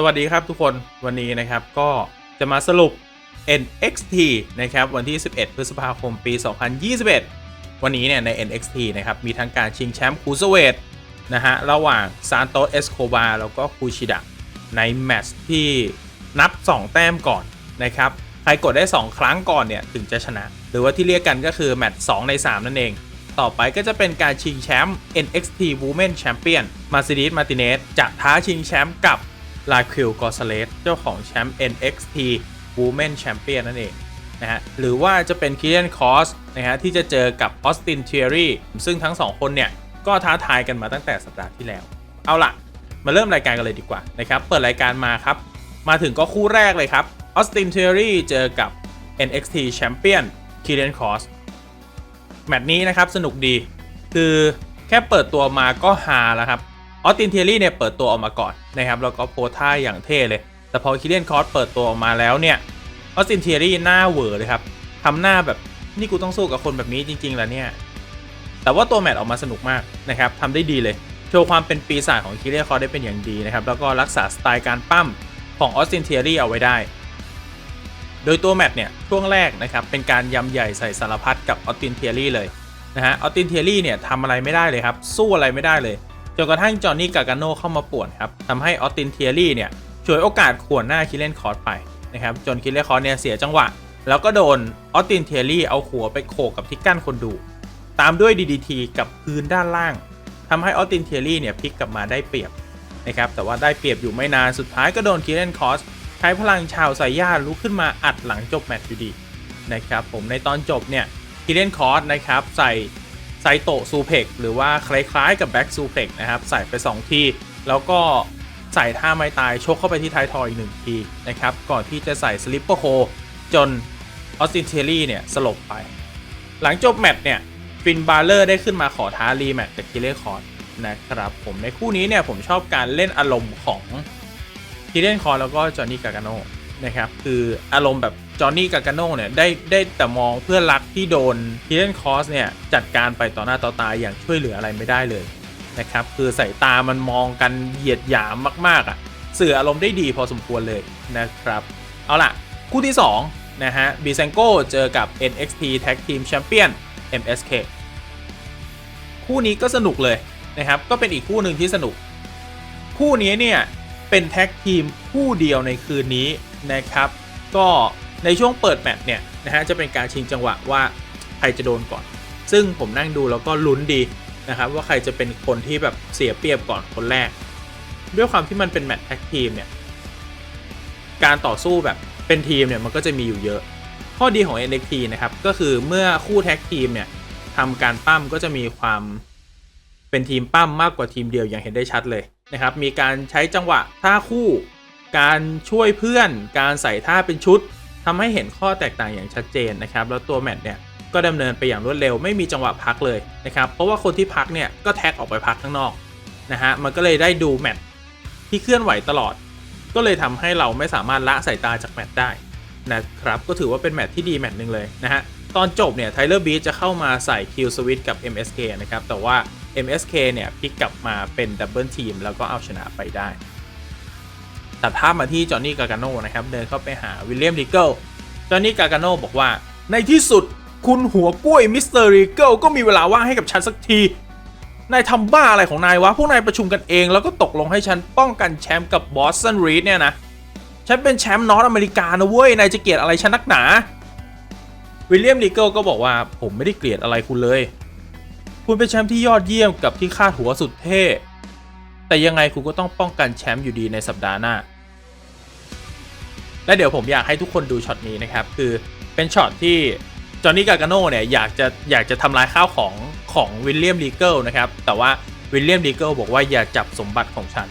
สวัสดีครับทุกคนวันนี้นะครับก็จะมาสรุป NXT นะครับวันที่ 11 พฤษภาคมปี 2021 วันนี้เนี่ยใน NXT นะครับมีทั้งการชิงแชมป์คูเซเวทนะฮะระหว่างซานโตสเอสโคบาแล้วก็คูชิดะในแมตช์ที่นับ 2 แต้มก่อนนะครับใครกดได้ 2 ครั้งก่อนเนี่ยถึงจะชนะ หรือว่าที่เรียกกันก็คือแมตช์2ใน 3 นั่นเอง ต่อไปก็จะเป็นการชิงแชมป์ NXT Women Champion Mercedes Martinez จะท้าชิงแชมป์กับ ลาคิวกอสเลสเจ้าของแชมป์ NXT Women Champion นั่นเองนะฮะหรือว่าจะเป็น k i เ a n c o s นะฮะที่จะเจอกับ Austin Theory ซึ่งทั้งสองคนเนี่ย ก็ท้าทายกันมาตั้งแต่สัปดาห์ที่แล้ว เอาล่ะ มาเริ่มรายการกันเลยดีกว่านะครับ เปิดรายการมาครับ มาถึงก็คู่แรกเลยครับ Austin Theory เจอกับ NXT Champion k i l l i a n Cross แมตช์นี้นะครับสนุกดีคือแค่เปิดตัวมาก็ฮาแล้วครับ ออสตินเทอรี่เนี่ยเปิดตัวออกมาก่อนนะครับแล้วก็โพท่าอย่างเท่เลย แต่พอคิเลียนคอสเปิดตัวออกมาแล้วเนี่ยออสตินเทอรี่หน้าเวอร์เลยครับทำหน้าแบบนี่กูต้องสู้กับคนแบบนี้จริงๆแล้วเนี่ยแต่ว่าตัวแมตออกมาสนุกมากนะครับทำได้ดีเลยโชว์ความเป็นปีศาจของคิเลียนคอสได้เป็นอย่างดีนะครับแล้วก็รักษาสไตล์การปั้มของออสตินเทอรี่เอาไว้ได้ โดยตัวแมตเนี่ยช่วงแรกนะครับเป็นการยำใหญ่ใส่สารพัดกับออสตินเทอรี่เลยนะฮะออสตินเทอรี่เนี่ยทำอะไรไม่ได้เลยครับสู้อะไรไม่ได้เลย จนกระทั่งจอห์นนี่กาการโนเข้ามาป่วนครับทำให้ออสตินเทอรี่เนี่ยฉวยโอกาสขวนหน้าคิเลนคอร์สไปนะครับจนคิเลนคอร์สเนี่ยเสียจังหวะ แล้วก็โดนออสตินเทอรี่เอาหัวไปโขกกับที่กั้นคนดู ตามด้วย DDT กับพื้นด้านล่างทำให้ออสตินเทอรี่เนี่ยพลิกกลับมาได้เปรียบนะครับแต่ว่าได้เปรียบอยู่ไม่นานสุดท้ายก็โดนคิเลนคอร์สใช้พลังชาวไซย่าลุกขึ้นมาอัดหลังจบแมตช์อยู่ดีนะครับผมในตอนจบเนี่ยคิเลนคอร์สนะครับใส่ ไซโตซูเพกหรือว่าคล้ายๆกับแบ็กซูเพกนะครับ ใส่ไป 2 ทีแล้วก็ใส่ท่าไม้ตายชกเข้าไปที่ท้ายทอยอีกหนึ่งทีนะครับ ก่อนที่จะใส่สลิปเปอร์โฮจนออสตินเทอรี่เนี่ย สลบไป หลังจบแมตช์เนี่ยฟินบาร์เลอร์ได้ขึ้นมาขอท้ารีแมตช์กับคิเลคอร์สนะครับผมในคู่นี้เนี่ยผมชอบการเล่นอารมณ์ของคิเลนคอร์แล้วก็จอห์นนี่กาการโนนะครับ คืออารมณ์แบบ จอห์นนี่กากาโน่เนี่ยได้ได้แต่มองเพื่อนรักที่โดนคิเลนคอสเนี่ยจัดการไปต่อหน้าต่อตาอย่างช่วยเหลืออะไรไม่ได้เลยนะครับคือสายตามันมองกันเหยียดหยามมากๆอะสื่ออารมณ์ได้ดีพอสมควรเลยนะครับ เอาล่ะ คู่ที่สองนะฮะบีเซงโกเจอกับ NXT Tag Team Champion MSK คู่นี้ก็สนุกเลยนะครับ ก็เป็นอีกคู่หนึ่งที่สนุก คู่นี้เนี่ย เป็นแท็กทีมคู่เดียวในคืนนี้นะครับ ก็ ในช่วงเปิดแมตช์เนี่ยนะฮะจะเป็นการชิงจังหวะว่าใครจะโดนก่อน ซึ่งผมนั่งดูแล้วก็ลุ้นดีนะครับว่าใครจะเป็นคนที่แบบเสียเปรียบก่อนคนแรก ด้วยความที่มันเป็นแมตช์แท็กทีมเนี่ยการต่อสู้แบบเป็นทีมเนี่ยมันก็จะมีอยู่เยอะ ข้อดีของ NXT นะครับก็คือเมื่อคู่แท็กทีมเนี่ยทำการปั้มก็จะมีความเป็นทีมปั้มมากกว่าทีมเดียวอย่างเห็นได้ชัดเลยนะครับมีการใช้จังหวะท่าคู่ การช่วยเพื่อน การใส่ท่าเป็นชุด ทำให้เห็นข้อแตกต่างอย่างชัดเจนนะครับ แล้วตัวแมตช์เนี่ยก็ดำเนินไปอย่างรวดเร็วไม่มีจังหวะพักเลยนะครับ เพราะว่าคนที่พักเนี่ยก็แท็กออกไปพักข้างนอกนะฮะมันก็เลยได้ดูแมตช์ที่เคลื่อนไหวตลอด ก็เลยทำให้เราไม่สามารถละสายตาจากแมตช์ได้นะครับก็ถือว่าเป็นแมตช์ที่ดีแมตช์หนึ่งเลยนะฮะตอนจบเนี่ยไทเลอร์บีจะเข้ามาใส่คิวสวิตกับ MSK นะครับแต่ว่า MSK เนี่ยพลิกกลับมาเป็นดับเบิลทีมแล้วก็เอาชนะไปได้ ตัดภาพมาที่จอห์นนี่กาการโนนะครับเดินเข้าไปหาวิลเลียมดิเกิลจอห์นนี่กาการโนบอกว่า ในที่สุดคุณหัวกล้วยมิสเตอร์ริเกิลก็มีเวลาว่างให้กับฉันสักที นายทำบ้าอะไรของนายวะ พวกนายประชุมกันเองแล้วก็ตกลงให้ฉันป้องกันแชมป์กับบอสตันรีดเนี่ยนะ ฉันเป็นแชมป์นอตอเมริกานะเว้ย นายจะเกลียดอะไรฉันนักหนา วิลเลียมดิเกิลก็บอกว่าผมไม่ได้เกลียดอะไรคุณเลย คุณเป็นแชมป์ที่ยอดเยี่ยมกับที่คาดหัวสุดเท่ แต่ยังไงคุณก็ต้องป้องกันแชมป์อยู่ดีในสัปดาห์หน้า และเดี๋ยวผมอยากให้ทุกคนดูช็อตนี้นะครับ คือเป็นช็อตที่จอห์นนี่กาการโน่เนี่ยอยากจะอยากจะทำลายข้าวของของวิลเลียมลีเกิลนะครับ แต่ว่าวิลเลียมลีเกิลบอกว่าอย่าจับสมบัติของฉัน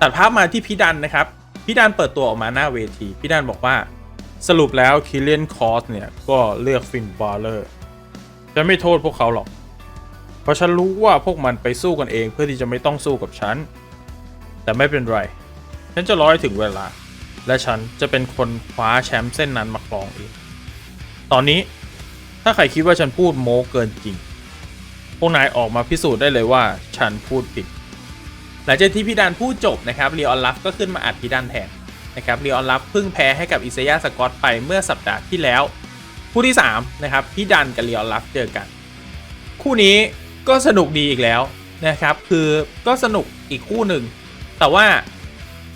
ตัดภาพมาที่พี่ดันนะครับ พี่ดันเปิดตัวออกมาหน้าเวที พี่ดันบอกว่าสรุปแล้วคิเลนคอสเนี่ย ก็เลือกฟินบาร์เลอร์จะไม่โทษพวกเขาหรอก เพราะฉันรู้ว่าพวกมันไปสู้กันเองเพื่อที่จะไม่ต้องสู้กับฉัน แต่ไม่เป็นไร ฉันจะรอให้ถึงเวลา และฉันจะเป็นคนคว้าแชมป์เส้นนั้นมาครองเอง ตอนนี้ถ้าใครคิดว่าฉันพูดโม้เกินจริง พวกนายออกมาพิสูจน์ได้เลยว่าฉันพูดผิด หลังจากที่พี่ดันพูดจบนะครับลีออนลัฟก็ขึ้นมาอัดพี่ดันแทนนะครับลีออนลัฟเพิ่งแพ้ให้กับอิซายาสกอตไปเมื่อสัปดาห์ที่แล้วคู่ที่3นะครับพี่ดันกับลีออนลัฟเจอกัน คู่นี้ก็สนุกดีอีกแล้วนะครับคือก็สนุกอีกคู่หนึ่งแต่ว่า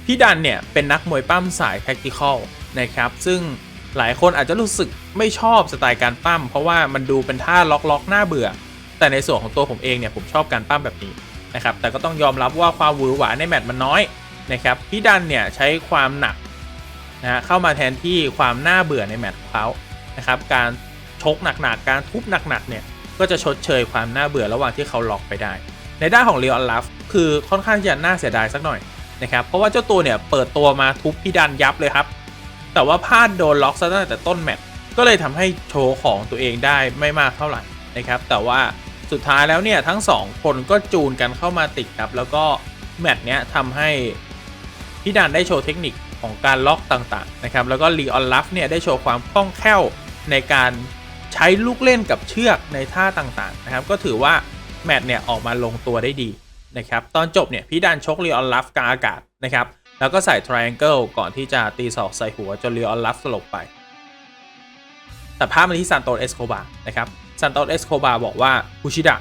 พี่ดันเนี่ยเป็นนักมวยปั้มสายแท็กติคอลนะครับซึ่งหลายคนอาจจะรู้สึกไม่ชอบสไตล์การปั้มเพราะว่ามันดูเป็นท่าล็อกๆหน้าเบื่อ แต่ในส่วนของตัวผมเองเนี่ยผมชอบการปั้มแบบนี้ นะครับแต่ก็ต้องยอมรับว่าความหวือหวาในแมตช์มันน้อยนะครับพี่ดันเนี่ยใช้ความหนักนะฮะเข้ามาแทนที่ความน่าเบื่อในแมตช์ของเขานะครับการชกหนักๆการทุบหนักๆเนี่ยก็จะชดเชยความน่าเบื่อระหว่างที่เขาล็อกไปได้ ในด้านของเลออนลัฟคือค่อนข้างจะน่าเสียดายสักหน่อยนะครับเพราะว่าเจ้าตัวเนี่ยเปิดตัวมาทุบพี่ดันยับเลยครับ แต่ว่าพลาดโดนล็อกซะตั้งแต่ต้นแมตช์ก็เลยทำให้โชว์ของตัวเองได้ไม่มากเท่าไหร่นะครับแต่ว่า สุดท้ายแล้วเนี่ยทั้งสองคนก็จูนกันเข้ามาติดครับ แล้วก็แมตช์เนี้ยทำให้พี่ดันได้โชว์เทคนิคของการล็อกต่างๆนะครับแล้วก็ลีออนลัฟเนี่ยได้โชว์ความคล่องแคล่วในการใช้ลูกเล่นกับเชือกในท่าต่างๆนะครับก็ถือว่าแมตช์เนี่ยออกมาลงตัวได้ดีนะครับตอนจบเนี่ยพี่ดันชกลีออนลัฟกลางอากาศนะครับแล้วก็ใส่ triangle ก่อนที่จะตีศอกใส่หัวจนลีออนลัฟสลบไปแต่ภาพมาที่ซานโตเอสโคบานะครับ ซานโตสเอสโคบาบอกว่าคุชิดะ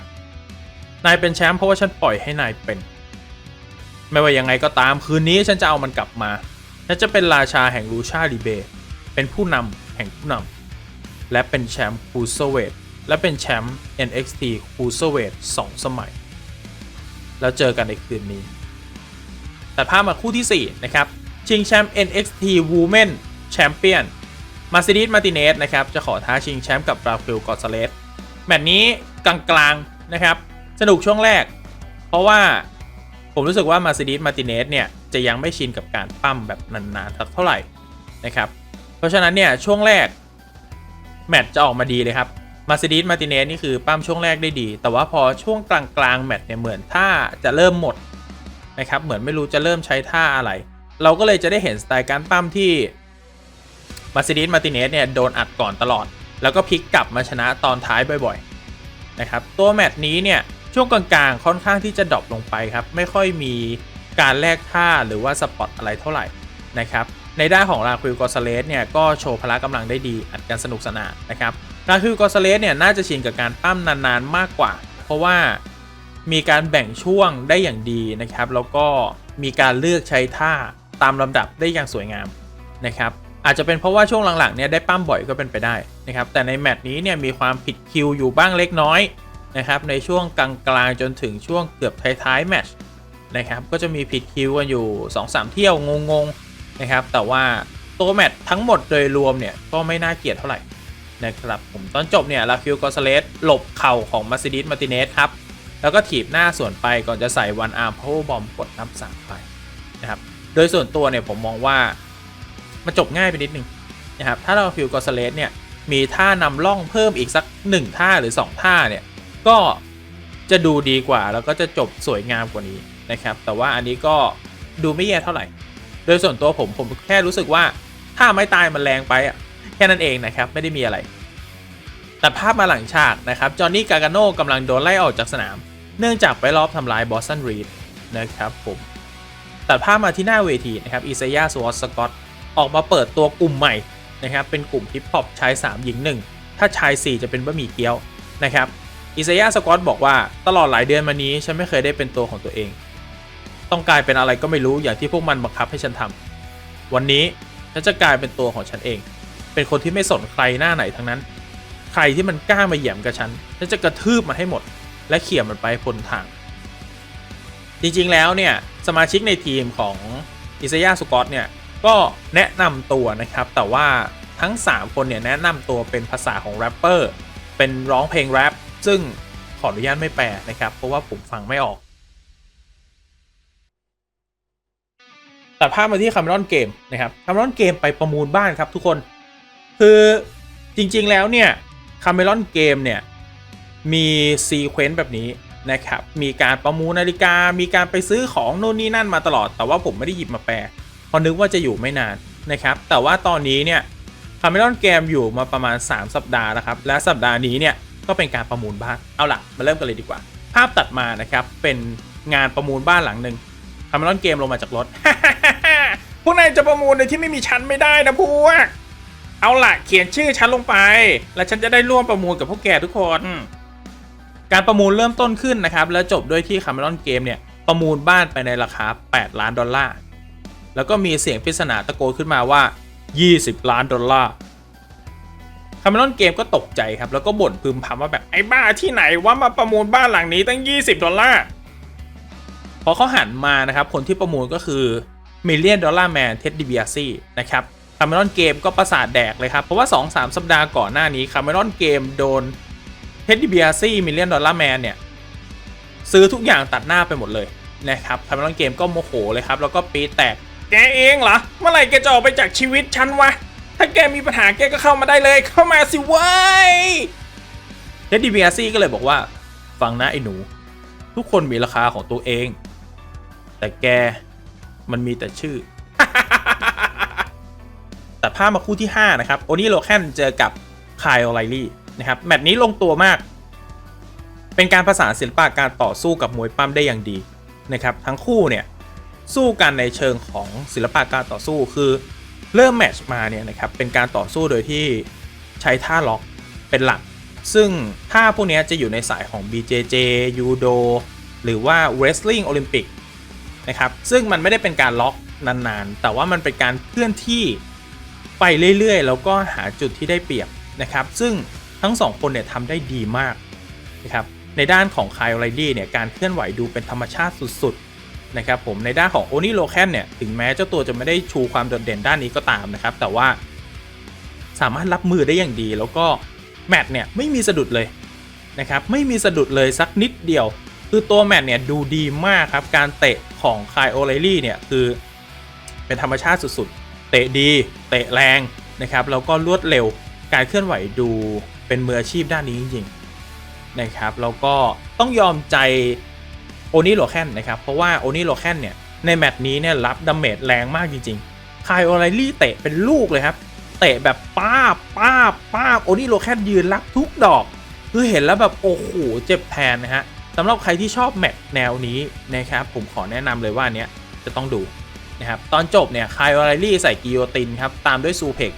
นายเป็นแชมป์เพราะว่าฉันปล่อยให้นายเป็น ไม่ว่ายังไงก็ตามคืนนี้ฉันจะเอามันกลับมาฉันจะเป็นราชาแห่งลูชาลิเบ เป็นผู้นำแห่งผู้นำและเป็นแชมป์คูเซเวทและเป็นแชมป์ NXT คูเซเวทสองสมัย แล้วเจอกันในคืนนี้แต่ภาพมาคู่ที่ 4 นะครับ ชิงแชมป์ NXT Women Champion มาซิดิสมาติเนสนะครับ จะขอท้าชิงแชมป์กับราฟิลกอร์ซเลส แมตช์นี้กลางๆนะครับ สนุกช่วงแรก เพราะว่าผมรู้สึกว่ามาซิดิสมาติเนสเนี่ย จะยังไม่ชินกับการปั้มแบบนานๆสักเท่าไหร่นะครับ เพราะฉะนั้นเนี่ย ช่วงแรก แมตช์จะออกมาดีเลยครับมาซิดิสมาติเนสนี่คือปั้มช่วงแรกได้ดี แต่ว่าพอช่วงกลางๆแมตช์เนี่ยเหมือนท่าจะเริ่มหมดนะครับเหมือนไม่รู้จะเริ่มใช้ท่าอะไร เราก็เลยจะได้เห็นสไตล์การปั้มที่มาซิดิสมาติเนสเนี่ยโดนอัดก่อนตลอด แล้วก็พลิกกลับมาชนะตอนท้ายบ่อยๆนะครับตัวแมตช์นี้เนี่ยช่วงกลางๆค่อนข้างที่จะดรอปลงไปครับไม่ค่อยมีการแลกท่าหรือว่าสปอตอะไรเท่าไหร่นะครับในด้านของราคิวกอซาเลสเนี่ยก็โชว์พละกำลังได้ดีอัดกันสนุกสนานนะครับราคิวกอซาเลสเนี่ยน่าจะชินกับการปั้มนานๆมากกว่า เพราะว่ามีการแบ่งช่วงได้อย่างดีนะครับ แล้วก็มีการเลือกใช้ท่าตามลำดับได้อย่างสวยงามนะครับ อาจจะเป็นเพราะว่าช่วงหลังๆเนี่ยได้ปั้มบ่อยก็เป็นไปได้นะครับแต่ในแมตช์นี้เนี่ยมีความผิดคิวอยู่บ้างเล็กน้อยนะครับในช่วงกลางๆจนถึงช่วงเกือบท้ายๆแมตช์นะครับก็จะมีผิดคิวกันอยู่ 2-3 เที่ยวงงๆนะครับแต่ว่าตัวแมตช์ทั้งหมดโดยรวมเนี่ยก็ไม่น่าเกลียดเท่าไหร่นะครับผมตอนจบเนี่ยลาฟิลกอซาเลสหลบเข่าของมาซิดิสมาติเนสครับแล้วก็ถีบหน้าส่วนไปก่อนจะใส่วันอาร์มพาวเวอร์บอมกดนับสามไปนะครับโดยส่วนตัวเนี่ยผมมองว่า มันจบง่ายไปนิดนึงนะครับถ้าเราฟิลกอสเลสเนี่ยมีท่านำล่องเพิ่มอีกสัก 1 ท่าหรือ 2 ท่าเนี่ยก็จะดูดีกว่าแล้วก็จะจบสวยงามกว่านี้นะครับ แต่ว่าอันนี้ก็ดูไม่แย่เท่าไหร่ โดยส่วนตัวผมผมแค่รู้สึกว่าถ้าไม่ตายมันแรงไปอะแค่นั้นเองนะครับไม่ได้มีอะไร แต่ภาพมาหลังฉากนะครับจอห์นนี่กา a าโนกำลังโดนไล่ออกจากสนาม เนื่องจากไปรอบทำลายบอสตันรีดนะครับผมตัดภาพมาที่หน้าเวทีนะครับอิซายาสวอตสกอต ออกมาเปิดตัวกลุ่มใหม่นะครับเป็นกลุ่มฮิปฮอปชาย 3 หญิง 1 ถ้าชาย 4 จะเป็นบะหมี่เกี๊ยวนะครับอิซายาสกอตบอกว่าตลอดหลายเดือนมานี้ฉันไม่เคยได้เป็นตัวของตัวเอง ต้องกลายเป็นอะไรก็ไม่รู้อย่างที่พวกมันบังคับให้ฉันทำวันนี้ฉันจะกลายเป็นตัวของฉันเอง เป็นคนที่ไม่สนใครหน้าไหนทั้งนั้น ใครที่มันกล้ามาเหยียบกับฉันฉันจะกระทืบมันให้หมด และเขี่ยมันไปพ้นทาง จริงๆแล้วเนี่ยสมาชิกในทีมของอิซายาสกอตเนี่ย ก็แนะนำตัวนะครับ แต่ว่าทั้ง 3 คนเนี่ยแนะนำตัวเป็นภาษาของแรปเปอร์เป็นร้องเพลงแรปซึ่งขออนุญาตไม่แปลนะครับ เพราะว่าผมฟังไม่ออก ตัดภาพมาที่คาร์มอนเกมนะครับคาร์มอนเกมไปประมูลบ้านครับทุกคน คือจริง ๆ แล้วเนี่ยคาร์มอนเกมเนี่ยมีซีเควนต์แบบนี้นะครับ มีการประมูลนาฬิกา มีการไปซื้อของโน่นนี่นั่นมาตลอด แต่ว่าผมไม่ได้หยิบมาแปล เพราะนึกว่าจะอยู่ไม่นานนะครับ แต่ว่าตอนนี้เนี่ยคาเมลอนเกมอยู่มาประมาณ 3 สัปดาห์แล้วครับ และสัปดาห์นี้เนี่ยก็เป็นการประมูลบ้าน เอาล่ะ มาเริ่มกันเลยดีกว่า ภาพตัดมานะครับ เป็นงานประมูลบ้านหลังหนึ่งคาเมลอนเกมลงมาจากรถ พวกนายจะประมูลในที่ไม่มีชั้นไม่ได้นะพวก เอาล่ะ เขียนชื่อฉันลงไป แล้วฉันจะได้ร่วมประมูลกับพวกแกทุกคน การประมูลเริ่มต้นขึ้นนะครับ แล้วจบด้วยที่คาเมลอนเกมเนี่ยประมูลบ้านไปในราคา 8 ล้านดอลลาร์ แล้วก็มีเสียงปริศนาตะโกนขึ้นมาว่า 20 ล้านดอลลาร์คาเมลอนเกมก็ตกใจครับ แล้วก็บ่นพึมพำว่าแบบไอ้บ้าที่ไหนว่ามาประมูลบ้านหลังนี้ตั้ง 20 ดอลลาร์ พอเขาหันมานะครับ คนที่ประมูลก็คือมิเลียนดอลลาร์แมนเท็ดดิเบียซี่นะครับคาเมรอนเกมก็ประสาทแดกเลยครับ เพราะว่า 2-3 สัปดาห์ก่อนหน้านี้คาเมรอนเกมโดนเท็ดดิเบียซี่มิเลียนดอลลาร์แมนเนี่ยซื้อทุกอย่างตัดหน้าไปหมดเลยนะครับคาเมรอนเกมก็โมโหเลยครับแล้วก็ปีแตก แกเองเหรอ เมื่อไหร่แกจะออกไปจากชีวิตฉันวะ ถ้าแกมีปัญหาแกก็เข้ามาได้เลย เข้ามาสิเว้ยเท็ดดิเบียซี่ก็เลยบอกว่า ฟังนะไอ้หนู ทุกคนมีราคาของตัวเอง แต่แกมันมีแต่ชื่อ แต่ภาพมาคู่ที่ 5 นะครับ โอนี่โลแคนเจอกับคายอไลลี่นะครับ แมตช์นี้ลงตัวมาก เป็นการประสานศิลปะการต่อสู้กับมวยปั้มได้อย่างดีนะครับ ทั้งคู่เนี่ย สู้กันในเชิงของศิลปะการต่อสู้คือเริ่มแมตช์มาเนี่ยนะครับเป็นการต่อสู้โดยที่ใช้ท่าล็อกเป็นหลัก ซึ่งท่าพวกนี้จะอยู่ในสายของ BJJ ยูโดหรือว่า Wrestling Olympic นะครับซึ่งมันไม่ได้เป็นการล็อกนานๆ แต่ว่ามันเป็นการเคลื่อนที่ไปเรื่อยๆ แล้วก็หาจุดที่ได้เปรียบนะครับ ซึ่งทั้งสองคนเนี่ยทำได้ดีมากนะครับในด้านของคายโอไลดี้เนี่ยการเคลื่อนไหวดูเป็นธรรมชาติสุดๆ นะครับผมในด้านของโอนิโลแคนเนี่ยถึงแม้เจ้าตัวจะไม่ได้ชูความโดดเด่นด้านนี้ก็ตามนะครับ แต่ว่าสามารถรับมือได้อย่างดี แล้วก็แมตช์เนี่ยไม่มีสะดุดเลยนะครับไม่มีสะดุดเลยสักนิดเดียว คือตัวแมตช์เนี่ยดูดีมากครับ การเตะของคายโอไลลี่เนี่ยคือเป็นธรรมชาติสุดๆ เตะดี เตะแรงนะครับแล้วก็รวดเร็วการเคลื่อนไหวดูเป็นมืออาชีพด้านนี้จริงๆนะครับแล้วก็ต้องยอมใจ โอนิโลแคนนะครับ เพราะว่าโอนิโลแคนเนี่ย ในแมตช์นี้เนี่ยรับดาเมจแรงมากจริงๆคายโอไลลี่เตะเป็นลูกเลยครับ เตะแบบป้าบป้าบป้าบโอนิโลแคนยืนรับทุกดอก คือเห็นแล้วแบบโอ้โหเจ็บแทนนะฮะสำหรับใครที่ชอบแมตช์แนวนี้นะครับผมขอแนะนำเลยว่าเนี้ยจะต้องดูนะครับตอนจบเนี่ยคายโอไลลี่ใส่กิโยตินครับตามด้วยซูเพก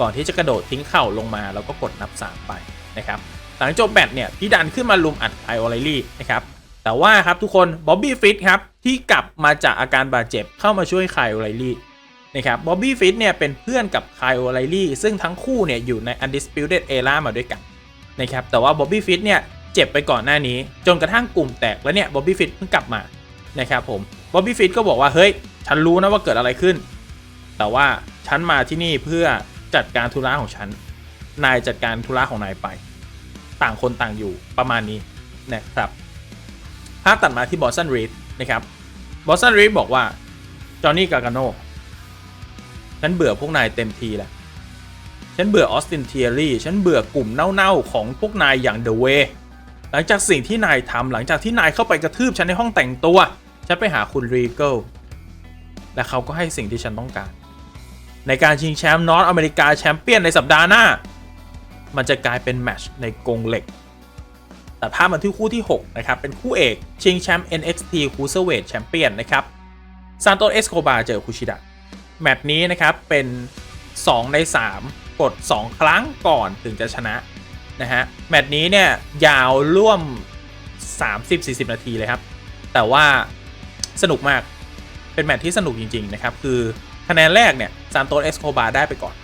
ก่อนที่จะกระโดดทิ้งเข่าลงมาแล้วก็กดนับ 3 ไปนะครับหลังจบแมตช์เนี่ยพี่ดันขึ้นมาลุมอัดคายโอไลลี่นะครับ แต่ว่าครับทุกคนบ๊อบบี้ฟิตครับที่กลับมาจากอาการบาดเจ็บเข้ามาช่วยคายโอไลลี่นะครับบ๊อบบี้ฟิตเนี่ยเป็นเพื่อนกับคายโอไลลี่ซึ่งทั้งคู่เนี่ยอยู่ใน Undisputed Era มาด้วยกันนะครับแต่ว่าบ๊อบบี้ฟิตเนี่ยเจ็บไปก่อนหน้านี้ จนกระทั่งกลุ่มแตกแล้วเนี่ยบ๊อบบี้ฟิตเพิ่งกลับมานะครับผมบ๊อบบี้ฟิตก็บอกว่าเฮ้ยฉันรู้นะว่าเกิดอะไรขึ้น แต่ว่าฉันมาที่นี่เพื่อจัดการธุระของฉัน นายจัดการธุระของนายไป ต่างคนต่างอยู่ประมาณนี้นะครับาพตัดมาที่บอสตันรีดนะครับบอสตันรีดบอกว่า จอห์นนี่กา a าโนฉันเบื่อพวกนายเต็มทีแล้ว ฉันเบื่อออสตินเทียรี่ ฉันเบื่อกลุ่มเน่าๆของพวกนายอย่างเดอะเวหลังจากสิ่งที่นายทำหลังจากที่นายเข้าไปกระทืบฉันในห้องแต่งตัว ฉันไปหาคุณรีเกิลและเขาก็ให้สิ่งที่ฉันต้องการ ในการชิงแชมป์นอตอเมริกาแชมเปี้ยนในสัปดาห์หน้า มันจะกลายเป็นแมชในกรงเหล็ก แต่ภาพมาที่คู่ที่ 6 นะครับ เป็นคู่เอกชิงแชมป์ NXT Cruiserweight Champion นะครับซานโตเอสโคบาเจอคุชิดะแมตช์นี้นะครับ เป็น 2 ใน 3 กด 2 ครั้งก่อนถึงจะชนะ นะฮะ แมตช์นี้เนี่ย ยาวร่วม 30-40 นาทีเลยครับ แต่ว่าสนุกมากเป็นแมตช์ที่สนุกจริง ๆ นะครับ คือคะแนนแรกเนี่ยซานโตเอสโคบาได้ไปก่อน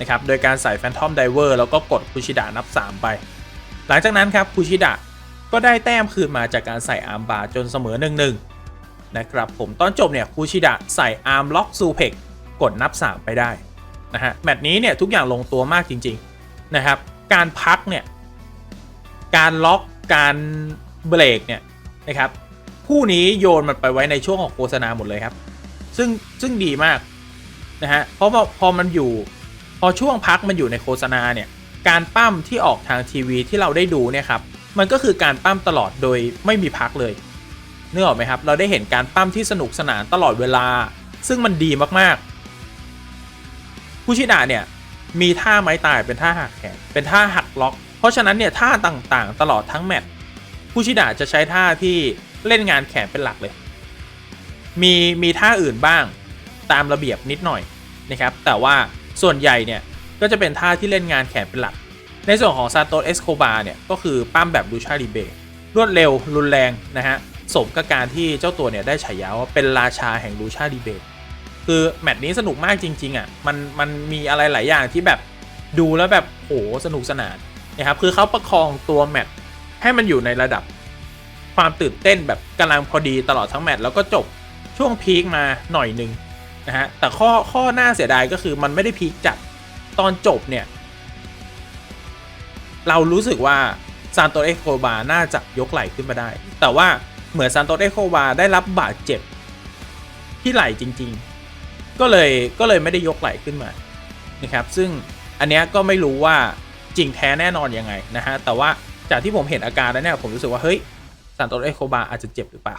นะครับ โดยการใส่แฟนทอมไดเวอร์แล้วก็กดคุชิดะนับ 3 ไป หลังจากนั้นครับคุชิดะก็ได้แต้มคืนมาจากการใส่อาร์มบาร์จนเสมอ1นหนึ่งนะครับผมตอนจบเนี่ยคุชิดะใส่อาร์มล็อกซูเพกกดนับ 3 ไปได้นะฮะแมตช์นี้เนี่ยทุกอย่างลงตัวมากจริงๆนะครับการพักเนี่ยการล็อกการเบรกเนี่ยนะครับคู่นี้โยนมันไปไว้ในช่วงของโฆษณาหมดเลยครับ ซึ่งซึ่งดีมากนะฮะเพราะพอพอมันอยู่พอช่วงพักมันอยู่ในโฆษณาเนี่ย การปั้มที่ออกทางทีวีที่เราได้ดูเนี่ยครับมันก็คือการปั้มตลอดโดยไม่มีพักเลยนึกออกไหมครับ เราได้เห็นการปั้มที่สนุกสนานตลอดเวลา ซึ่งมันดีมากๆคุชิดะเนี่ยมีท่าไม้ตายเป็นท่าหักแขนเป็นท่าหักล็อก เพราะฉะนั้นเนี่ยท่าต่างๆ ตลอดทั้งแมตช์คุชิดะจะใช้ท่าที่เล่นงานแขนเป็นหลักเลย มีมีท่าอื่นบ้างตามระเบียบนิดหน่อยนะครับ แต่ว่าส่วนใหญ่เนี่ย ก็จะเป็นท่าที่เล่นงานแขนเป็นหลัก ในส่วนของซาโตสเอสโคบาเนี่ย ก็คือปั้มแบบลูชาริเบรวดเร็วรุนแรงนะฮะ สมกับการที่เจ้าตัวเนี่ยได้ฉายาว่าเป็นราชาแห่งลูชาริเบรคือแมตช์นี้สนุกมากจริง ๆอะมันมันมีอะไรหลายอย่างที่แบบดูแล้วแบบโหสนุกสนานนะครับคือเขาประคองตัวแมตช์ให้มันอยู่ในระดับความตื่นเต้นแบบกำลังพอดีตลอดทั้งแมตช์แล้วก็จบช่วงพีคมาหน่อยหนึ่งนะฮะแต่ข้อข้อหน่าเสียดายก็คือมันไม่ได้พีคจัด ตอนจบเนี่ย เรารู้สึกว่าซานโตเอโคบาน่าจะยกไหล่ขึ้นมาได้ แต่ว่าเหมือนซานโตเอโคบาได้รับบาดเจ็บ ที่ไหล่จริง ๆ ก็เลยก็เลยไม่ได้ยกไหล่ขึ้นมานะครับ ซึ่งอันเนี้ยก็ไม่รู้ว่าจริงแท้แน่นอนยังไงนะฮะ แต่ว่าจากที่ผมเห็นอาการแล้วเนี่ยผมรู้สึกว่าเฮ้ยซานโตเอโคบาอาจจะเจ็บหรือเปล่า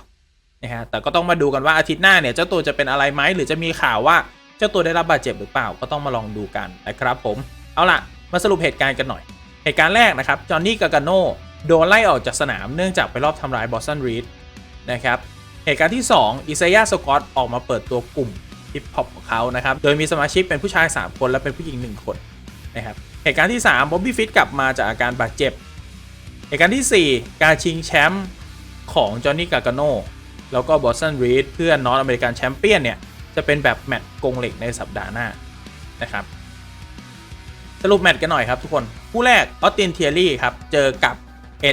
นะฮะแต่ก็ต้องมาดูกันว่าอาทิตย์หน้าเนี่ยเจ้าตัวจะเป็นอะไรไหมหรือจะมีข่าวว่า เจ้าตัวได้รับบาดเจ็บหรือเปล่าก็ต้องมาลองดูกันนะครับผมเอาล่ะ มาสรุปเหตุการณ์กันหน่อย เหตุการณ์แรกนะครับจอห์นนี่กากาโนโดนไล่ออกจากสนามเนื่องจากไปรอบทำร้ายบอสตันรีดนะครับเหตุการณ์ที่ 2 อิซายาสกอตออกมาเปิดตัวกลุ่มฮิปฮอปของเขานะครับ โดยมีสมาชิกเป็นผู้ชาย 3 คนและเป็นผู้หญิง 1 คนนะครับ เหตุการณ์ที่3บ๊อบบี้ฟิตกลับมาจากอาการบาดเจ็บ เหตุการณ์ทีสี่4 การชิงแชมป์ของจอห์นนี่กากาโนแล้วก็บอสตันรีดเพื่อนนอตอเมริกันแชมเปี้ยนเนี่ย จะเป็นแบบแมตช์กงเหล็กในสัปดาห์หน้านะครับ สรุปแมตช์กันหน่อยครับทุกคน คู่แรกออสตินเทียรี่ครับ เจอกับ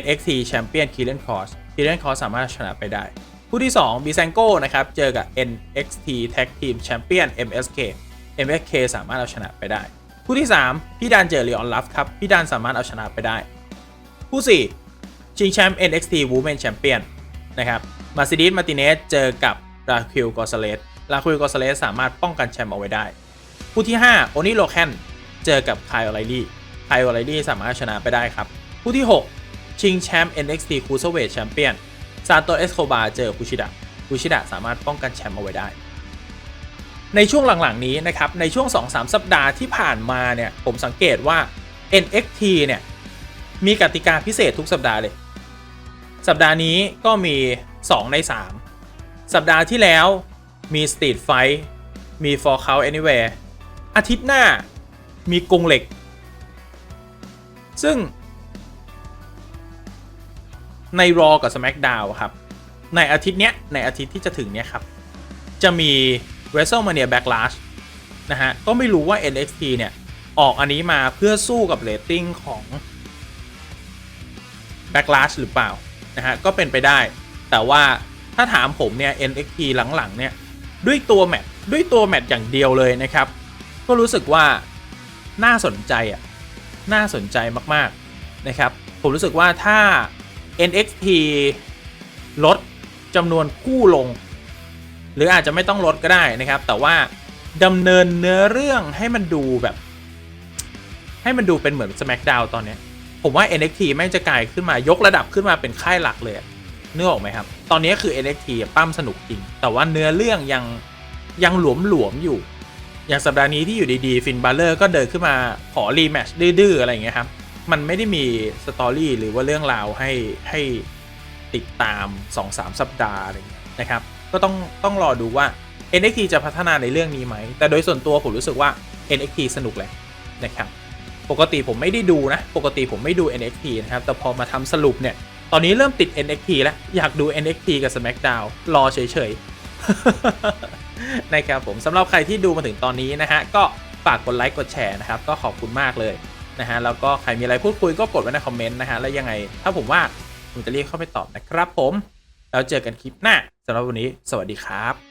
NXT แชมเปี้ยนคีเลนคอสคีเลนคอสสามารถชนะไปได้ คู่ที่2บีแซงโก้นะครับ เจอกับ NXT Tag Team Champion MSK MSK สามารถเอาชนะไปได้ คู่ที่ 3 พี่ดันเจอเลออนลัฟครับ พี่ดันสามารถเอาชนะไปได้ คู่ 4 ชิงแชมป์ NXT Women Champion นะครับมาซิดิสมาติเนสเจอกับราคิวกอสเลส ราคิวกอสเลสสามารถป้องกันแชมป์เอาไว้ได้ คู่ที่ 5 โอนิโลแคนเจอกับไคลอไลลี่ไคลอไลลี่สามารถชนะไปได้ครับ คู่ที่ 6 ชิงแชมป์ NXT Cruiserweight Champion ซานโตเอสโคบาเจอคุชิดะคุชิดะสามารถป้องกันแชมป์เอาไว้ได้ ในช่วงหลังๆนี้นะครับ ในช่วง 2-3 สัปดาห์ที่ผ่านมาเนี่ย ผมสังเกตว่า NXT เนี่ย มีกติกาพิเศษทุกสัปดาห์เลย สัปดาห์นี้ก็มี 2 ใน 3 สัปดาห์ที่แล้ว มี Street Fight มี For Count Anywhere อาทิตย์หน้ามีกรงเหล็ก ซึ่ง ใน Raw กับ SmackDown ครับ ในอาทิตย์เนี้ย ในอาทิตย์ที่จะถึงเนี้ยครับ จะมี WrestleMania Backlash นะฮะ ก็ไม่รู้ว่า NXT เนี่ย ออกอันนี้มาเพื่อสู้กับเรตติ้งของ Backlash หรือเปล่า นะฮะ ก็เป็นไปได้ แต่ว่าถ้าถามผมเนี่ย NXT หลังๆเนี่ย ด้วยตัวแมตด้วยตัวแมตอย่างเดียวเลยนะครับ ก็รู้สึกว่าน่าสนใจอะน่าสนใจมากๆนะครับ ผมรู้สึกว่าถ้า NXT ลดจำนวนคู่ลง หรืออาจจะไม่ต้องลดก็ได้นะครับ แต่ว่าดำเนินเนื้อเรื่องให้มันดูแบบ ให้มันดูเป็นเหมือน SmackDown ตอนนี้ ผมว่า NXT แม่งจะกลายขึ้นมายกระดับขึ้นมาเป็นค่ายหลักเลย นึกออกไหมครับ ตอนนี้คือ NXT ปั้มสนุกจริง แต่ว่าเนื้อเรื่องยังยังหลวมหลวมๆอยู่ อย่างสัปดาห์นี้ที่อยู่ดีๆฟินบัลเลอร์ก็เดินขึ้นมาขอรีแมช์ดื้อๆอะไรอย่างเงี้ยครับ มันไม่ได้มีสตอรี่หรือว่าเรื่องราวให้ให้ติดตาม2-3สัปดาห์อะไรอย่างเงี้ยนะครับ ก็ต้องต้องรอดูว่า NXT จะพัฒนาในเรื่องนี้ไหม แต่โดยส่วนตัวผมรู้สึกว่า NXT สนุกแหละนะครับ ปกติผมไม่ได้ดูนะ ปกติผมไม่ดู NXT นะครับ แต่พอมาทำสรุปเนี่ย ตอนนี้เริ่มติด NXT แล้ว อยากดู NXT กับ SmackDown รอเฉยๆ นะครับผมสำหรับใครที่ดูมาถึงตอนนี้นะฮะ ก็ฝากกดไลค์กดแชร์นะครับ ก็ขอบคุณมากเลยนะฮะ แล้วก็ใครมีอะไรพูดคุยก็กดไว้ในคอมเมนต์นะฮะ แล้วยังไง ถ้าผมว่าผมจะรีบเข้าไปตอบนะครับผม แล้วเจอกันคลิปหน้าสำหรับวันนี้ สวัสดีครับ